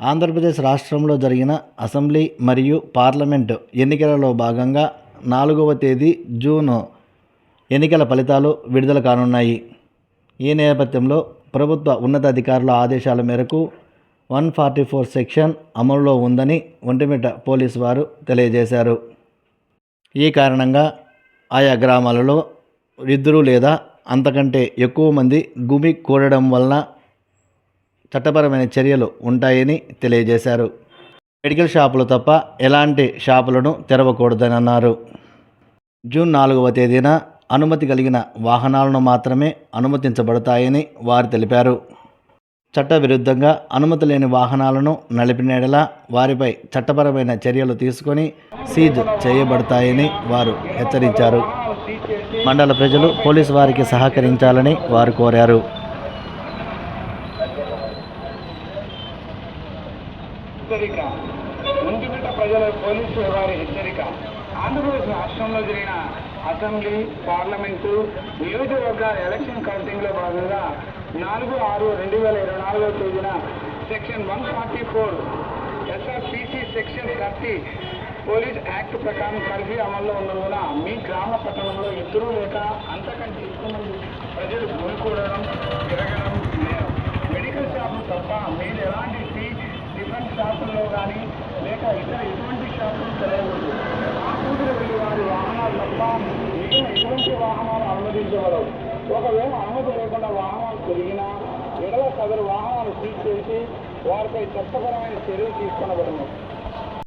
ఆంధ్రప్రదేశ్ రాష్ట్రంలో జరిగిన అసెంబ్లీ మరియు పార్లమెంటు ఎన్నికలలో భాగంగా నాలుగవ తేదీ జూన్ ఎన్నికల ఫలితాలు విడుదల కానున్నాయి. ఈ నేపథ్యంలో ప్రభుత్వ ఉన్నతాధికారుల ఆదేశాల మేరకు వన్ ఫార్టీ ఫోర్ సెక్షన్ అమల్లో ఉందని ఒంటిమిట పోలీసు వారు తెలియజేశారు. ఈ కారణంగా ఆయా గ్రామాలలో ఇద్దరు లేదా అంతకంటే ఎక్కువ మంది గుమి కూడడం వలన చట్టపరమైన చర్యలు ఉంటాయని తెలియజేశారు. మెడికల్ షాపులు తప్ప ఎలాంటి షాపులను తెరవకూడదని అన్నారు జూన్ నాలుగవ తేదీన అనుమతి కలిగిన వాహనాలను మాత్రమే అనుమతించబడతాయని వారు తెలిపారు. చట్టవిరుద్ధంగా అనుమతి లేని వాహనాలను నడిపినడలా వారిపై చట్టపరమైన చర్యలు తీసుకొని సీజ్ చేయబడతాయని వారు హెచ్చరించారు. మండల ప్రజలు పోలీసు వారికి సహకరించాలని వారు కోరారు. హెచ్చరిక. ఒంటిమిట్ట ప్రజల పోలీసు వారి హెచ్చరిక. ఆంధ్రప్రదేశ్ రాష్ట్రంలో జరిగిన అసెంబ్లీ పార్లమెంటు నియోజకవర్గాల ఎలక్షన్ కౌంటింగ్లో భాగంగా నాలుగు ఆరు రెండు వేల ఇరవై నాలుగవ తేదీన section one forty four SRPC section thirty police act ప్రకారం కర్ఫ్యూ అమల్లో ఉన్నందున మీ గ్రామ పట్టణంలో ఇద్దరు లేక అంతకంటే ఎక్కువ మంది డిఫరెంట్ కానీ లేక ఇతర ఎటువంటి షాపులు తెరవకూడదు ఆ కూతురు వెళ్ళి వారి వాహనాలు తప్ప మిగిలిన ఎటువంటి వాహనాలు అనుమతించబడవు. ఒకవేళ అనుమతి లేకుండా వాహనాలు పెరిగినా ఎడల సదరు వాహనాలు సీజ్ చేసి వారిపై చట్టపరమైన చర్యలు తీసుకొనబడను.